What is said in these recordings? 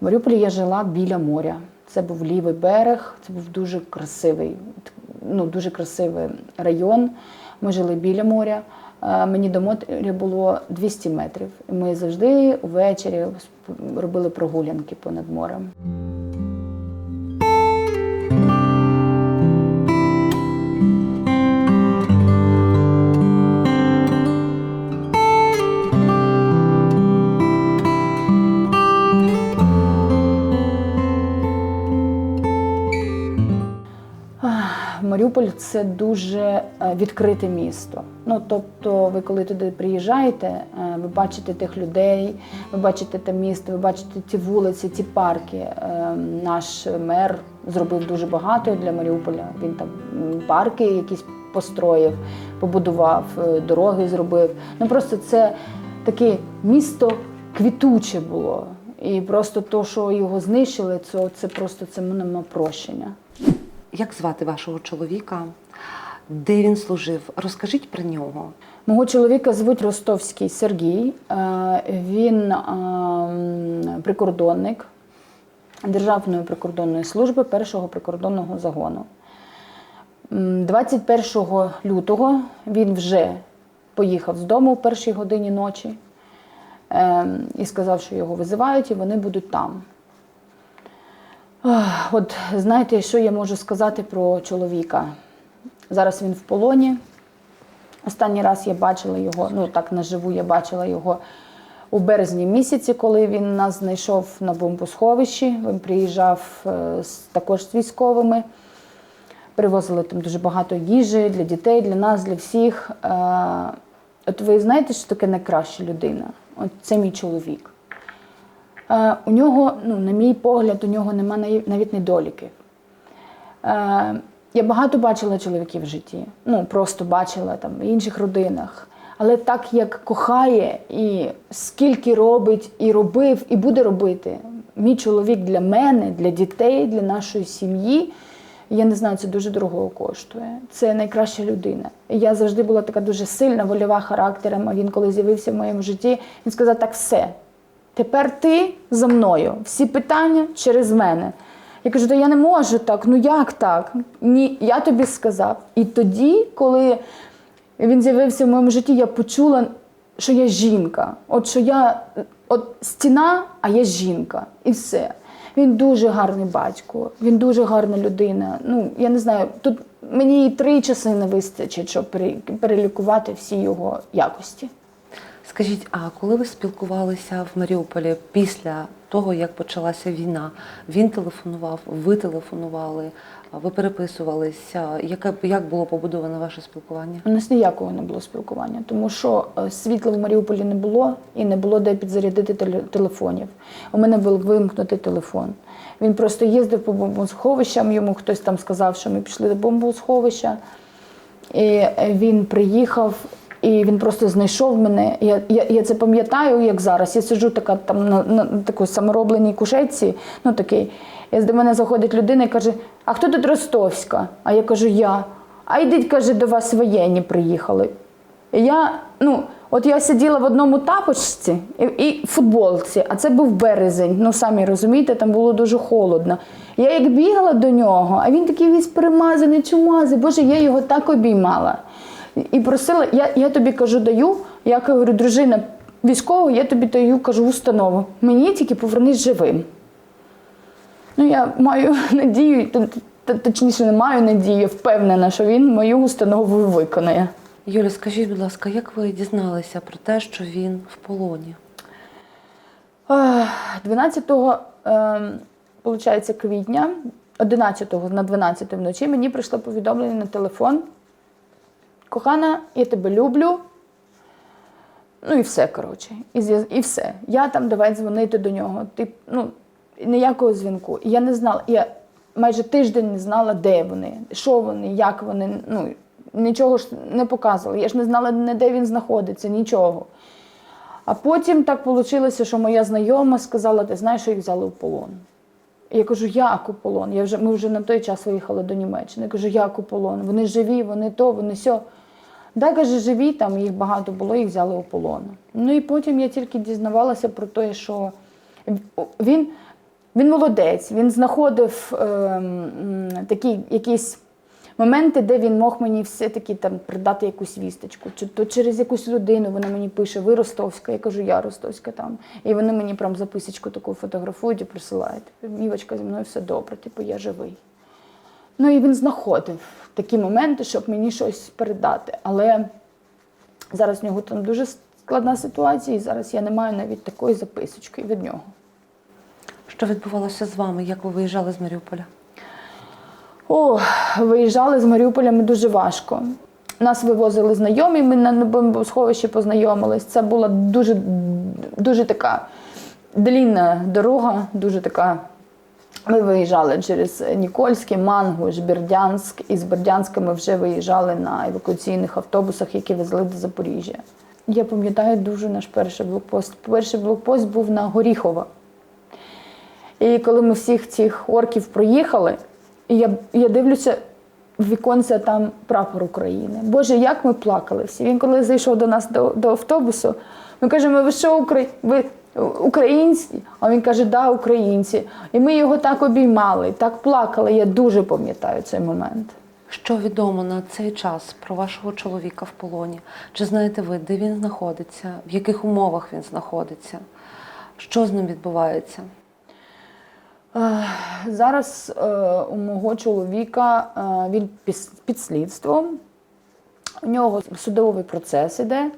В Маріуполі я жила біля моря. Це був лівий берег, це був дуже красивий, ну дуже красивий район. Ми жили біля моря. Е, Мені до моря було 200 метрів. Ми завжди ввечері робили прогулянки понад морем. Маріуполь це дуже е, відкрите місто. Ну тобто, ви коли туди приїжджаєте, е, ви бачите тих людей, ви бачите те місто, ви бачите ті вулиці, ті парки. Е, Наш мер зробив дуже багато для Маріуполя. Він там парки якісь построїв, побудував, дороги зробив. Ну просто це таке місто квітуче було. І просто то, що його знищили, це, це просто це нема прощення. Як звати вашого чоловіка? Де він служив? Розкажіть про нього. Мого чоловіка звуть Ростовський Сергій. Е, Він ем, прикордонник Державної прикордонної служби першого прикордонного загону. 21 лютого він вже поїхав з дому в першій годині ночі ем, і сказав, що його визивають і вони будуть там. От знаєте, що я можу сказати про чоловіка? Зараз він в полоні. Останній раз я бачила його, ну так наживу, я бачила його у березні місяці, коли він нас знайшов на бомбосховищі. Він приїжджав е, також з військовими. Привозили там дуже багато їжі для дітей, для нас, для всіх. Е, От ви знаєте, що таке найкраща людина? От це мій чоловік. Е, У нього, ну, на мій погляд, у нього нема навіть недоліків. Е, Я багато бачила чоловіків в житті, ну просто бачила там в інших родинах. Але так як кохає і скільки робить, і робив, і буде робити мій чоловік для мене, для дітей, для нашої сім'ї. Я не знаю, це дуже дорого коштує. Це найкраща людина. Я завжди була така дуже сильна, вольова характером. А він, коли з'явився в моєму житті, він сказав: так все. Тепер ти за мною. Всі питання через мене. Я кажу, та я не можу так. Ну як так? Ні, я тобі сказав. І тоді, коли він з'явився в моєму житті, я почула, що я жінка. От що я от стіна, а я жінка. І все. Він дуже гарний батько, він дуже гарна людина. Ну, я не знаю, тут мені і три часи не вистачить, щоб пере- перелікувати всі його якості. Скажіть, а коли ви спілкувалися в Маріуполі після того, як почалася війна, він телефонував, ви телефонували, ви переписувалися? Яке як було побудоване ваше спілкування? У нас ніякого не було спілкування, тому що е, світла в Маріуполі не було і не було де підзарядити теле- телефонів. У мене був вимкнутий телефон. Він просто їздив по бомбосховищам, йому хтось там сказав, що ми пішли до бомбосховища. І е, він приїхав, і він просто знайшов мене. Я, я, я це пам'ятаю, як зараз. Я сиджу така там на, на такій саморобленій кушетці, ну такий. І до мене заходить людина і каже: А хто тут Ростовська? А я кажу, я. А йдіть, каже, до вас воєнні приїхали. І я, ну, от я сиділа в одному тапочці і, і футболці, а це був березень. Ну, самі розумієте, там було дуже холодно. Я як бігала до нього, а він такий весь перемазаний, чумазий. Боже, я його так обіймала. І просила, я, я тобі кажу, даю, я говорю, дружина військова, я тобі даю, кажу, установу. Мені тільки повернись живим. Ну, я маю надію, точніше, не маю надії, впевнена, що він мою установу виконає. Юля, скажіть, будь ласка, як ви дізналися про те, що він в полоні? Ех, 12 ем, квітня, 11 на 12 вночі мені прийшло повідомлення на телефон. Кохана, я тебе люблю. Ну і все, коротше. І, і все. Я там давай дзвонити до нього. Ти, ну, ніякого дзвінку. І я не знала. Я майже тиждень не знала, де вони, що вони, як вони. Ну, нічого ж не показували. Я ж не знала, де він знаходиться, нічого. А потім так вийшло, що моя знайома сказала, ти знаєш, що їх взяли в полон. Я кажу, як у полон? Я вже, ми вже на той час виїхали до Німеччини. Я кажу, як у полон? Вони живі, вони то, вони сьо. Да, каже, живі, там їх багато було, їх взяли у полон. Ну і потім я тільки дізнавалася про те, що він Він молодець, він знаходив м, такі якісь моменти, де він мог мені все-таки там придати якусь вісточку. Чи то через якусь людину вона мені пише, ви Ростовська, я кажу, я Ростовська там. І вони мені прям записочку таку фотографують і присилають. Мівочка, зі мною все добре, типу, я живий. Ну і він знаходив такі моменти, щоб мені щось передати. Але зараз в нього там дуже складна ситуація, і зараз я не маю навіть такої записочки від нього. Що відбувалося з вами, як ви виїжджали з Маріуполя? О, виїжджали з Маріуполя ми дуже важко. Нас вивозили знайомі, ми на бомбосховищі познайомились. Це була дуже, дуже така длінна дорога, дуже така. Ми виїжджали через Нікольське, Мангуш, Бердянськ. І з Бердянська ми вже виїжджали на евакуаційних автобусах, які везли до Запоріжжя. Я пам'ятаю дуже наш перший блокпост. Перший блокпост був на Горіхова. І коли ми всіх цих орків проїхали, я, я дивлюся в віконце там прапор України. Боже, як ми плакали всі. Він коли зайшов до нас до, до автобусу, ми кажемо, ви що, Укра... ви українці? А він каже, да, українці. І ми його так обіймали, так плакали. Я дуже пам'ятаю цей момент. Що відомо на цей час про вашого чоловіка в полоні? Чи знаєте ви, де він знаходиться, в яких умовах він знаходиться? Що з ним відбувається? Е, Зараз е, у мого чоловіка е, він під слідством. У нього судовий процес іде.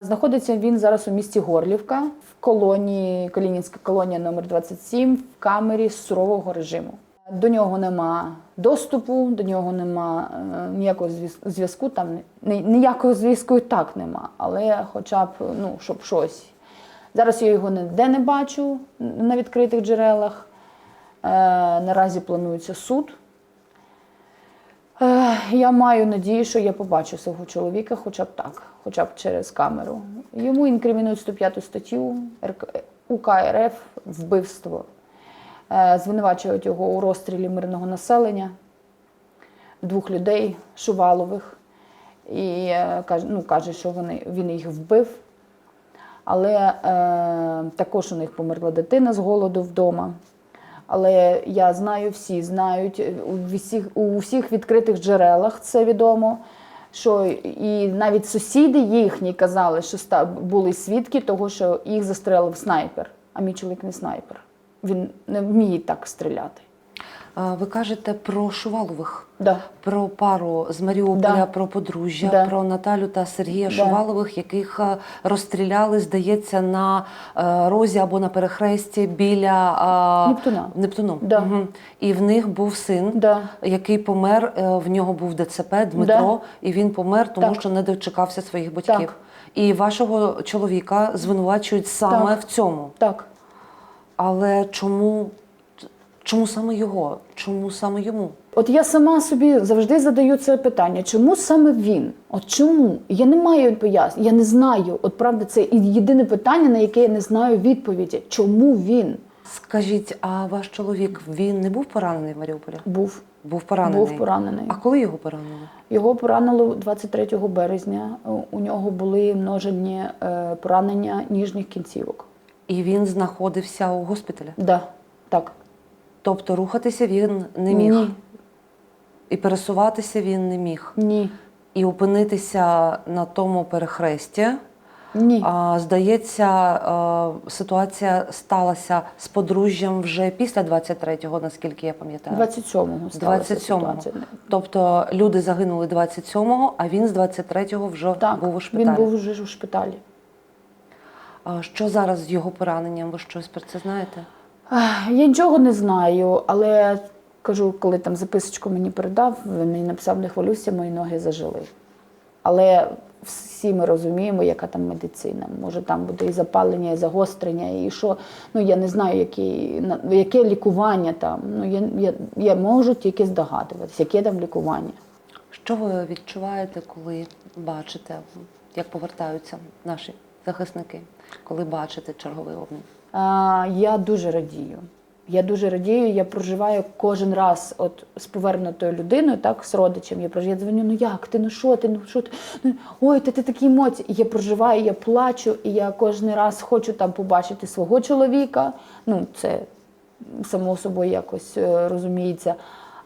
Знаходиться він зараз у місті Горлівка в колонії, Калінінська колонія номер 27 в камері сурового режиму. До нього нема доступу, до нього нема е, ніякого зв'яз- зв'язку. Там ніякого зв'язку і так нема, але хоча б ну, щоб щось. Зараз я його ніде не бачу на відкритих джерелах. Е, наразі планується суд. Е, я маю надію, що я побачу свого чоловіка хоча б так, хоча б через камеру. Йому інкримінують 105 статтю УК РФ вбивство. Е, звинувачують його у розстрілі мирного населення двох людей Шувалових. І е, каже, ну, каже, що вони, він їх вбив. Але е, також у них померла дитина з голоду вдома. Але я знаю, всі знають у всіх, у всіх відкритих джерелах це відомо. Що і навіть сусіди їхні казали, що були свідки того, що їх застрелив снайпер, а мій чоловік не снайпер. Він не вміє так стріляти. Ви кажете про Шувалових, Да. про пару з Маріуполя, Да. про подружжя, Да. про Наталю та Сергія Да. Шувалових, яких розстріляли, здається, на е, розі або на перехресті біля Нептуна. Нептуну. Да. Мгм. І в них був син, Да. який помер. е, В нього був ДЦП Дмитро, Да. і він помер, тому Так. що не дочекався своїх батьків. Так. І вашого чоловіка звинувачують саме Так. в цьому. Так. Але чому, чому саме його? Чому саме йому? От я сама собі завжди задаю це питання, чому саме він? От чому? Я не маю пояснень, я не знаю. От правда, це єдине питання, на яке я не знаю відповіді. Чому він Скажіть, а ваш чоловік він не був поранений в Маріуполі? був? Був поранений. Був поранений. А коли його поранили? Його поранило 23 березня. У- У нього були множені е, поранення ніжніх кінцівок. І він знаходився у госпіталі. Да, так. Тобто рухатися він не міг. Ні, І пересуватися він не міг. ні, І опинитися на тому перехресті. ні. А, здається, е, ситуація сталася з подружжям вже після 23-го, наскільки я пам'ятаю. 27-го 27-го. Тобто люди загинули 27-го, а він з 23-го вже Так, був у шпиталі. він був вже у шпиталі. А що зараз з його пораненням? Ви щось про це знаєте? Я нічого не знаю, але кажу, коли там записочку мені передав, він мені написав, не хвилюйся, мої ноги зажили. Але всі ми розуміємо, яка там медицина. Може, там буде і запалення, і загострення, і що. Ну я не знаю, які, яке лікування там. Ну я, я, я можу тільки здогадуватися, яке там лікування. Що ви відчуваєте, коли бачите, як повертаються наші захисники, коли бачите черговий обмін? Я дуже радію. Я дуже радію, я проживаю кожен раз от з повернутою людиною, так, з родичем. Я проживаю, я дзвоню, ну як ти, ну що ти, ну що ти? Ну, ой, ти, ти такі емоції. Я проживаю, я плачу, і я кожен раз хочу там побачити свого чоловіка. Ну, це само собою якось е, розуміється.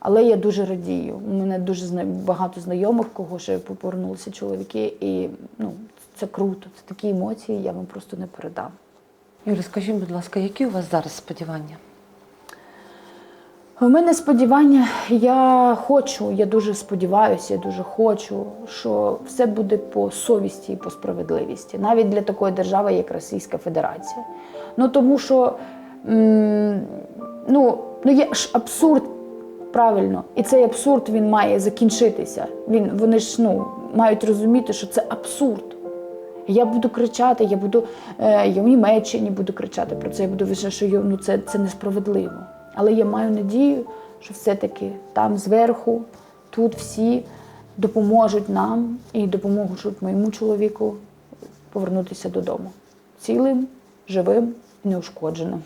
Але я дуже радію. У мене дуже багато знайомих, кого ще повернулися чоловіки, і ну, це круто. Це такі емоції, я вам просто не передам. Юлі, скажіть, будь ласка, які у вас зараз сподівання? У мене сподівання, я хочу, я дуже сподіваюся, я дуже хочу, що все буде по совісті і по справедливості, навіть для такої держави, як Російська Федерація. Ну тому що ну, ну є ж абсурд, правильно, і цей абсурд він має закінчитися. Він, вони ж ну, мають розуміти, що це абсурд. Я буду кричати, я буду е, я в Німеччині буду кричати про це. Я буду вважати, що ну, це, це несправедливо. Але я маю надію, що все-таки там зверху, тут всі допоможуть нам і допоможуть моєму чоловіку повернутися додому цілим, живим і неушкодженим.